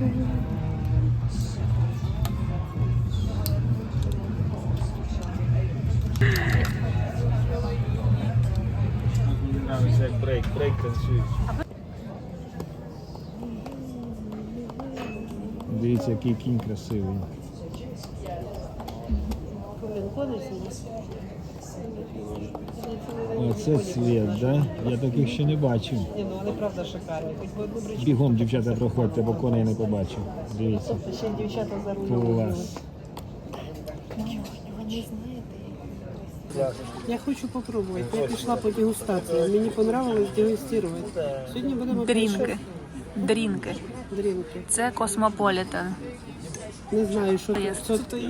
Мені подобається як брейк, брейк танцюють. Дивіться, який кінь красивий. Оце світ, да? Я таких ще не бачив. Ні, ну вони правда шикарні. Хоч Бігом, дівчата, проходьте, бо коней не побачив. Дивіться. ще дівчата за рулем. Клас. Я хочу попробувати. Я пішла по дегустації. Мені понравилось дегустувати. Сьогодні будемо Дрінки. Дрінки. Дрінки. Це космополітен. Не знаю, що це. Що це є?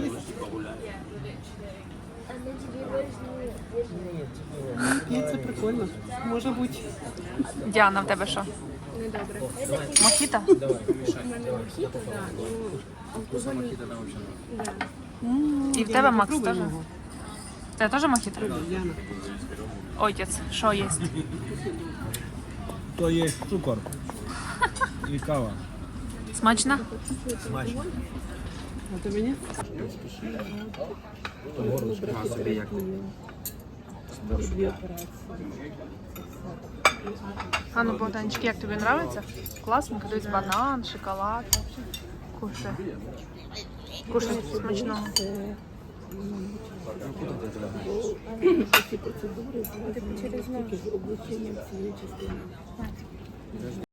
Ні, це прикольно. Може бути. Діана, в тебе що? Мохіто? І в тебе Макс теж? Тебе теж мохіто? Яна. Отець, що є? То є цукор і кава. Смачно? Смачно. А ти мені? А ну, Богданчик, як тобі подобається? Класно, дивись, банан, шоколад. Кушай. Кушай смачного. Мене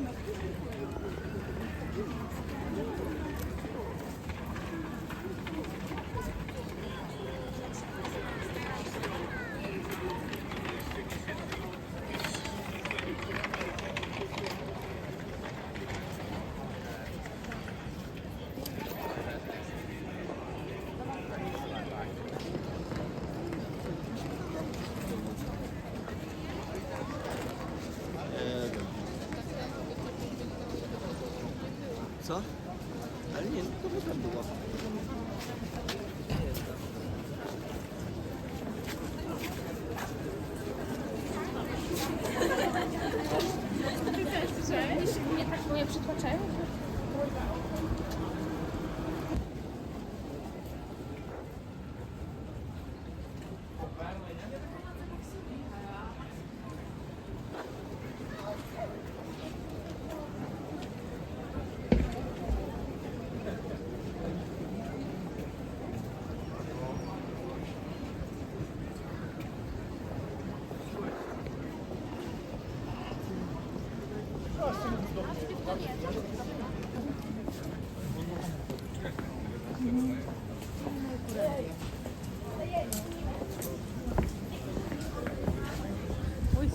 не треба знімати. Co? Ale nie, no to by tam było. Mnie tak moje przytłaczają.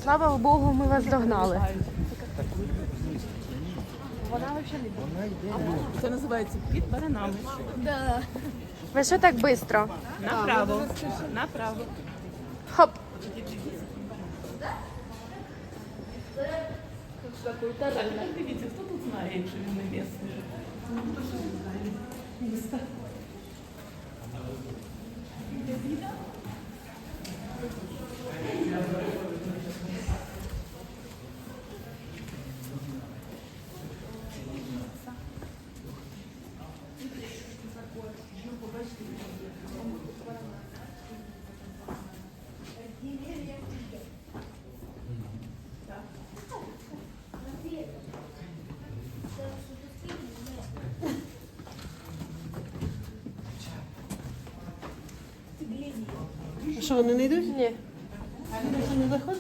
Слава Богу, ми вас догнали. Це називається під баранами. Ви що так швидко? Направо. Направо. Хоп. Дивіться, хто тут знає, якщо він не місний. Що, вони не йдуть? Ні. Вони не заходять?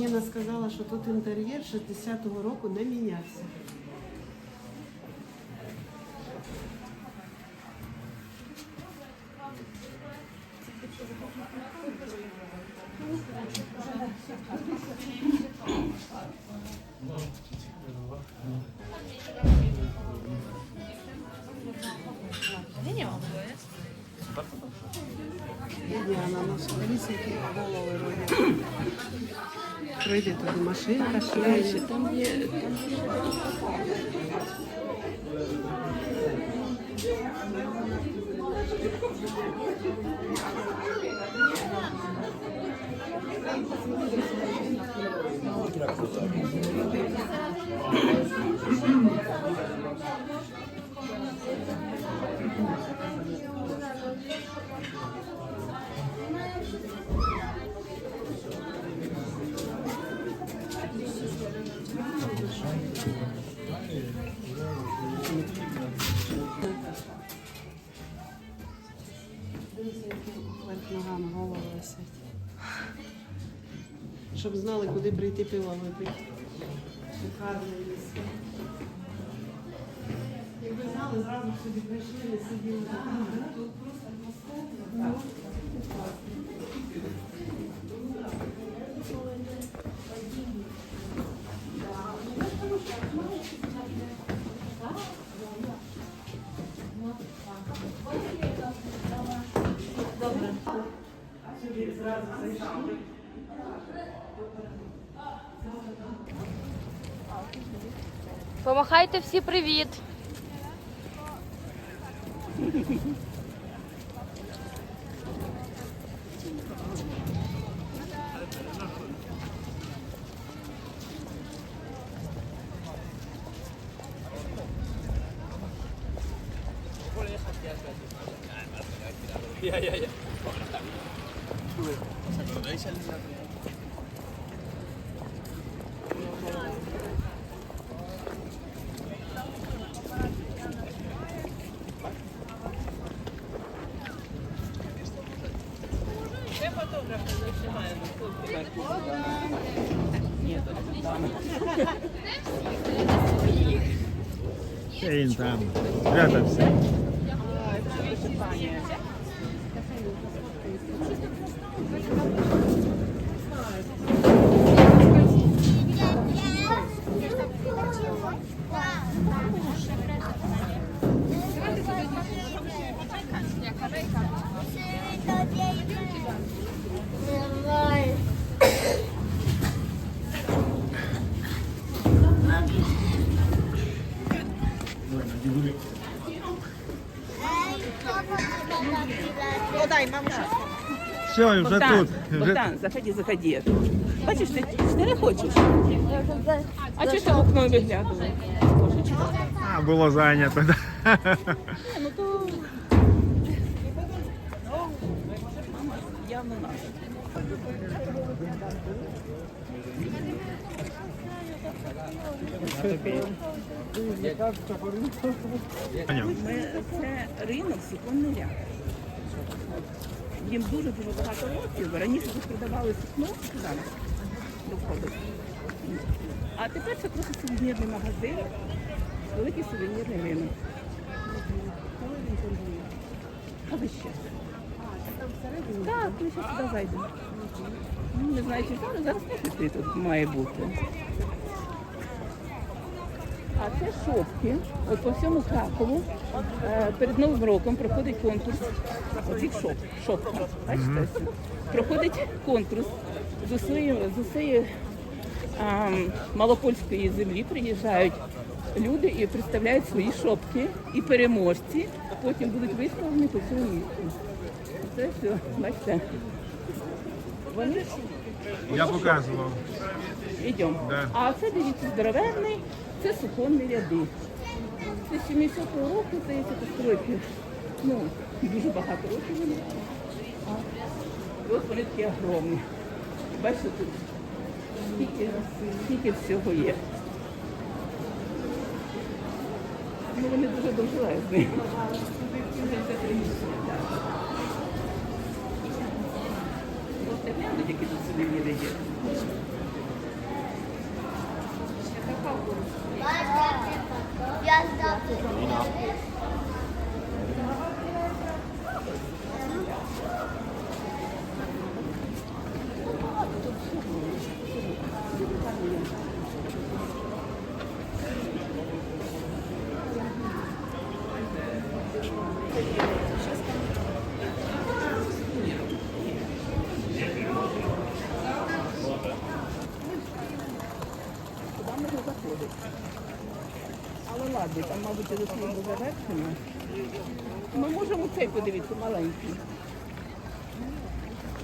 Ніна сказала, що тут інтер'єр 60-го року не мінявся. 大きな声を上げて。Щоб знали, куди прийти пиво випити. Шикарне місце. Якби знали, зразу сюди прийшли, не сиділи. Помахайте всі привіт. Ще він там. Рядом Все, і вже Богдан, тут. Вже... Богдан, заходи, заходи. Бачиш, ти, ти не хочеш. А чого ти в окно виглядував? А, було зайнято. Ну то... Явно наш. Ми, це ринок суконний ряд. Їм дуже-дуже багато років. Раніше тут продавали сукно, доходить. А тепер це просто сувенірний магазин, великий сувенірний ринок. А ви ще? Так, ми ще сюди зайдемо. Ну, Не знаю, чи зараз, зараз техніки тут має бути. А це шопки. От по всьому Кракову е, перед Новим роком проходить конкурс. Оцих шоп, шопка. Бачите? Проходить конкурс з усієї, з усієї а, малопольської землі приїжджають люди і представляють свої шопки і переможці. Потім будуть виставлені по всьому місту. Це все, бачите. Вони Я показував. Йдемо. Да. А це дивіться здоровенний, це суконні ряди. Це 70-го року, здається, постройки. Ну, дуже багато років вони. От вони такі огромні. Бачите, тут скільки, скільки всього є. Ну, вони дуже довжелезні. Це приміщення, так. Можете глянути, які тут сувеніри є. Туди можна заходити. Але ладно, там, мабуть, до служби завершено. Ми можемо цей подивитися, маленький.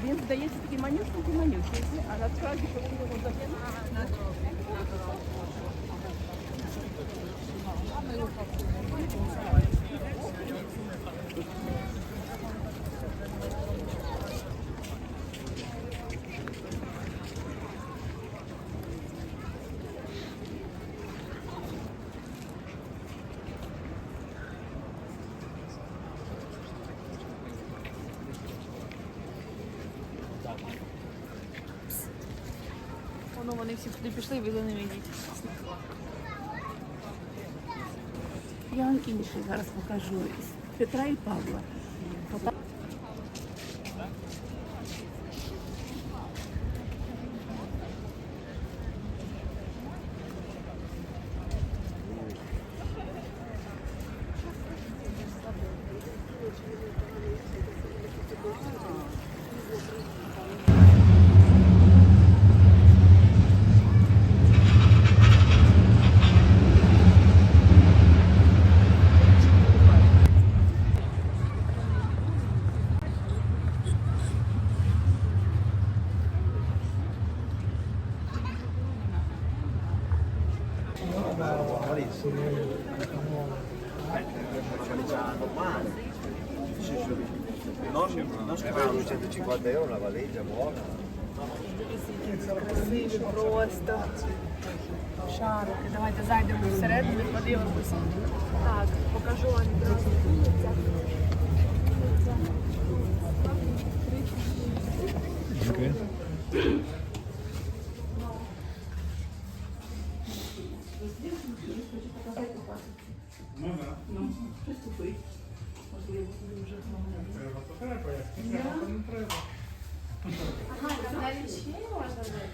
Він здається такий манюсенький манюсенький, а насправді, коли його заглянули, Воно вони всі туди пішли, ви за ними йдіть. Я вам інший зараз покажу із Петра і Павла. Non, non sparo 150 euro una valigia buona. Красиві просто. Давайте зайдемо всередину подивимося. Так, покажу вам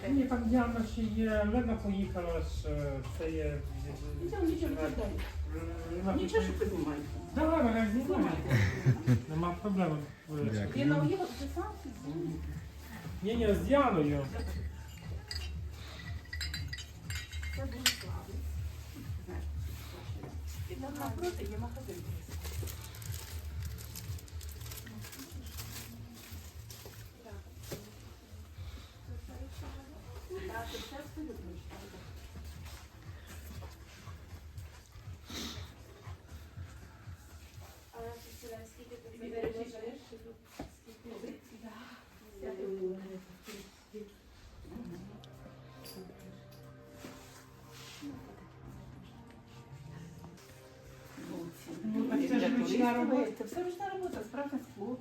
Ні, там явно ще є. Лена поїхала ж, е, це є. Нічого, нічого, Лена Нічого, що піднімаєте. Давай, мене знімай. Нема проблем. Нам їхав вже сам. Ні, ні, з Яною. І там напроти є магазин. Це ж ручна робота. Це ручна робота, справжнє скло.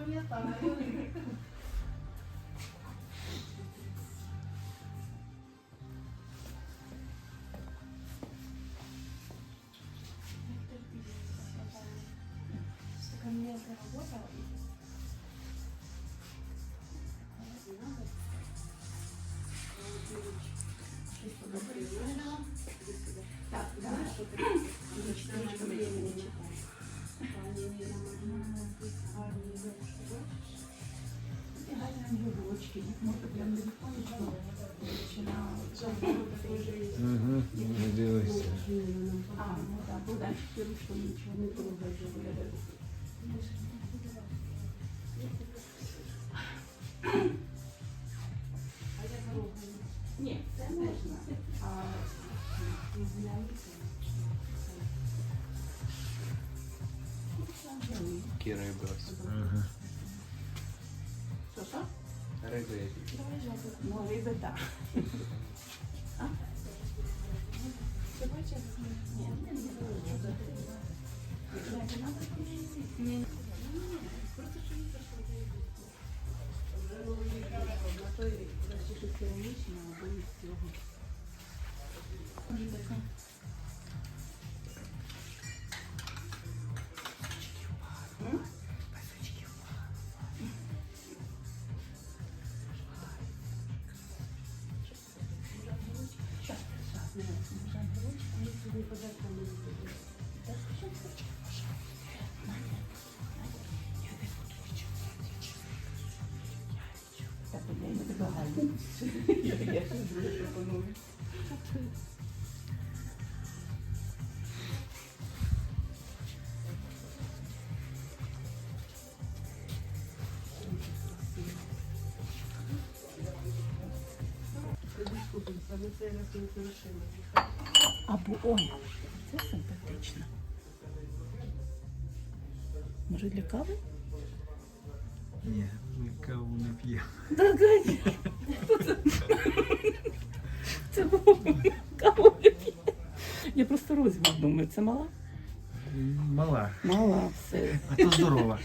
Жадібно. Це пам'ятаю. Угу. Ще ручку нічого не трогає. Ні, це можна. А Які риби ось? Що, що? Риби які. Ну, риби так. Просто що не зайшло. Так, я не предлагаю. Я я щось друге пропоную. Тоді скупимося, на цей раз ми це машина. Або ой, це симпатично. Може для кави? Ні, ми каву не п'ємо. Да, конечно. Це було каву не п'є. Я просто розмір думаю, це мала? Мала. Мала, все. А то здорова.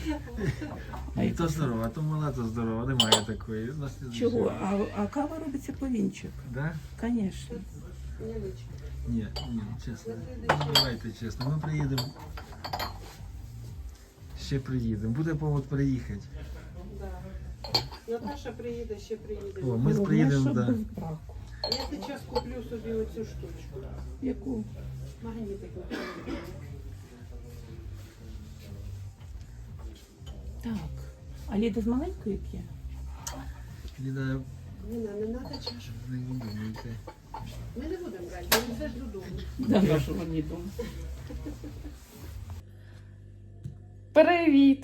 А Ні, то здорова, а то мала, то здорова. Немає такої. У нас не Чого? А, а кава робиться по вінчик. Да? Звісно. Ні, ні, чесно. Ну, Давайте чесно. Ми приїдемо. Ще приїдемо. Буде повод приїхати. Наташа приїде, ще приїде. О, ми приїдемо, да. Я зараз куплю собі оцю штучку. Яку? Магнітик. Так. А Ліда з маленької п'є? Ліда, Ніна, не треба чашу. не думайте. Ми не будемо брати, бо це ж додому. Да, нашого Ліду. Привіт!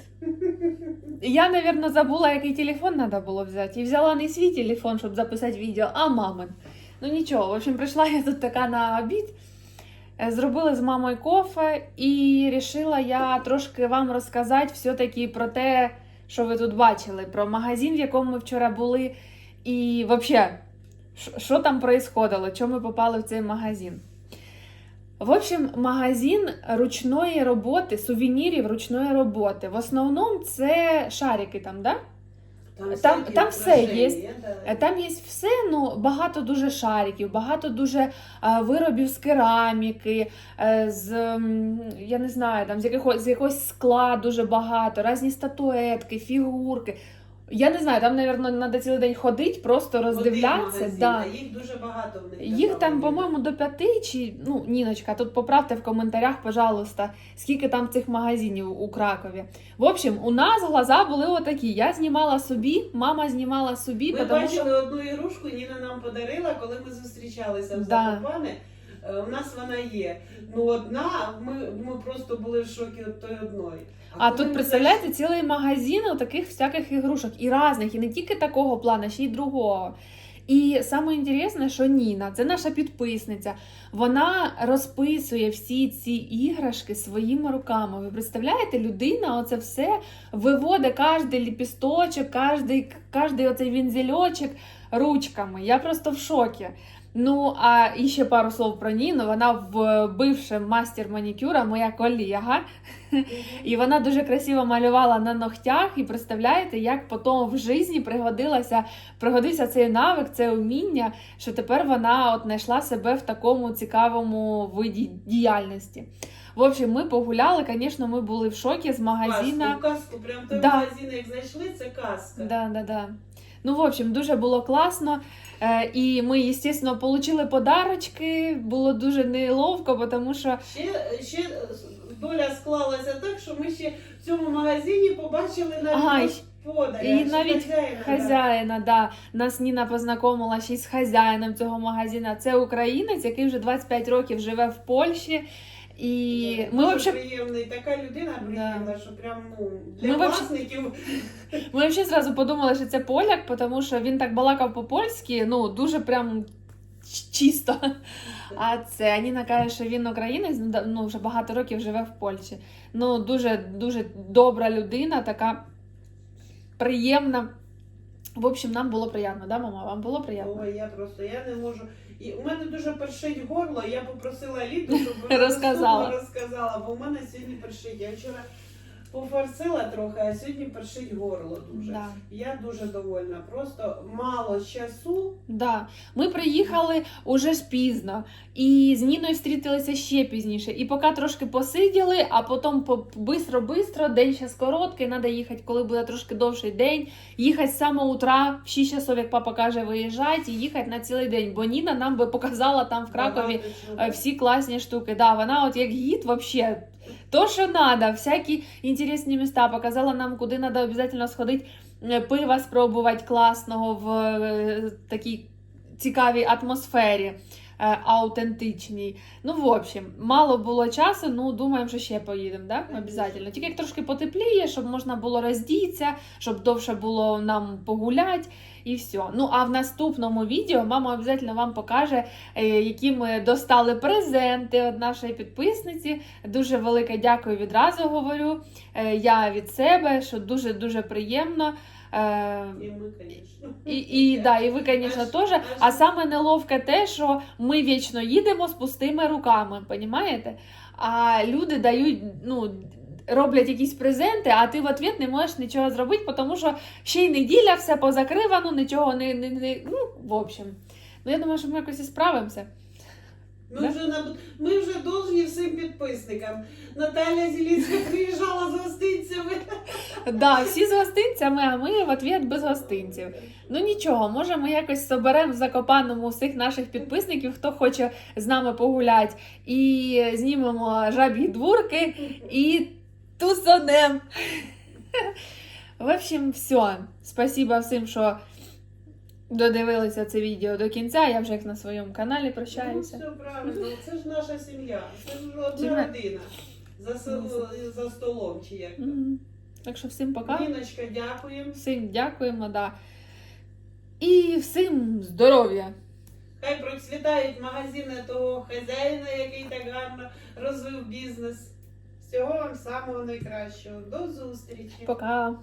Я, напевно, забула, який телефон треба було взяти. І взяла не свій телефон, щоб записати відео, а мамин. Ну нічого, в общем, прийшла я тут така на обід. е, Зробили з мамою кофе і вирішила я трошки вам розказати все-таки про те, що ви тут бачили, про магазин, в якому ми вчора були, і взагалі, що там происходило, чому ми попали в цей магазин. В общем, магазин ручної роботи, сувенірів ручної роботи. В основному це шарики там, да? Там- там все є. Там є все, ну багато дуже шариків, багато дуже е, виробів з кераміки, е, з я не знаю, там з якогось з якогось скла дуже багато, різні статуетки, фігурки. Я не знаю, там, мабуть, треба цілий день ходити, просто роздивлятися. Да. Їх дуже багато в них. Їх там, по-моєму, до п'яти чи ну, Ніночка, тут поправте в коментарях, пожалуйста, скільки там цих магазинів у Кракові. В общем, у нас глаза були отакі. Я знімала собі, мама знімала собі, Ми тому що одну ігрушку, Ніна нам подарила, коли ми зустрічалися в Да. Закопане. Е, У нас вона є. Ну одна, ми, ми просто були в шокі від тої одної. А коли тут представляєте цілий магазин таких всяких ігрушок і різних, і не тільки такого плану, ще й другого. І саме інтересне, що Ніна, це наша підписниця, вона розписує всі ці іграшки своїми руками. Ви представляєте, людина оце все виводить кожен ліпісточок, кожний оцей вінзельочок ручками. Я просто в шокі. Ну, а і ще пару слов про Ніну. Вона в бивша мастер манікюра, моя колега. І вона дуже красиво малювала на ногтях. І представляєте, як потім в житті пригодилася, пригодився цей навик, це уміння, що тепер вона от знайшла себе в такому цікавому виді діяльності. В общем, ми погуляли, звісно, ми були в шокі з магазина. Казку, казку, прям той Да. магазин, як знайшли, це казка. Да, да, да. Ну, в общем, дуже було класно. Е, і ми, звісно, отримали подарочки. Було дуже неловко, тому що Ще, ще доля склалася так, що ми ще в цьому магазині побачили навіть Ага, і- і навіть хазяїна, да. хазяїна, да. Нас Ніна познайомила ще й з хазяїном цього магазину. Це українець, який вже 25 років живе в Польщі. І Да, ми дуже взагалі приємний, така людина приємна, що прям ну, для Ми вообще- власників Ми взагалі зразу подумали, що це поляк, тому що він так балакав по-польськи, ну дуже прям чисто. А це Аніна каже, що він українець, ну, ну вже багато років живе в Польщі. Ну дуже дуже добра людина, така приємна. В общем, нам було приємно, да, мама? Вам було приємно? Ой, я просто я не можу. І у мене дуже першить горло. Я попросила Ліду, щоб вона Розказала. розказала, бо у мене сьогодні першить. Я вчора пофорсила трохи, а сьогодні першить горло дуже. Да. Я дуже довольна. Просто мало часу. Да. Ми приїхали уже ж пізно, і з Ніною встрітилися ще пізніше. І поки трошки посиділи, а потім по- бистро-бистро, день зараз короткий, треба їхати, коли буде трошки довший день. Їхати з самого утра, в 6 часов, як папа каже, виїжджати, і їхати на цілий день. Бо Ніна нам би показала там в Кракові е, всі класні штуки. Да, вона от як гід вообще. То, що треба, всякі інтересні міста, показала нам, куди треба обов'язково сходити, е, пива спробувати класного в е, такій цікавій атмосфері, аутентичній. Ну, в общем, мало було часу, ну думаємо, що ще поїдемо, да? Обязательно. Тільки як трошки потепліє, щоб можна було роздітися, щоб довше було нам погуляти і все. Ну а в наступному відео мама обов'язково вам покаже, е, які ми достали презенти від нашої підписниці. Дуже велике дякую відразу говорю. Е, Я від себе, що дуже дуже приємно. І ми, звісно. і, і, да, і ви, звісно, теж. А саме неловке те, що ми вічно їдемо з пустими руками, понімаєте? А люди дають, ну. Роблять якісь презенти, а ти в ответ не можеш нічого зробити, тому що ще й неділя, все позакривано, нічого не, не, не. Ну, в общем. Ну, я думаю, що ми якось і справимося. Ми вже, на... ми вже должні всім підписникам. Наталя Зілінська приїжджала з гостинцями. Да, всі з гостинцями, а ми в ответ без гостинців. Ну нічого, може ми якось соберемо в Закопаному всіх наших підписників, хто хоче з нами погуляти, і знімемо жабі дворки і тусанем. В общем, все. Спасибо всім, що додивилися це відео до кінця. Я вже як на своєму каналі прощаюся. Ну, все правильно, це ж наша сім'я, це ж одна родина. За, со- за столом чи як. Мгм. Так що всім пока. Ніночка, дякуємо. Всім дякуємо, да. І всім здоров'я! Хай процвітають магазини того хазяїна, який так гарно розвив бізнес. Всього вам самого найкращого. До зустрічі. Пока!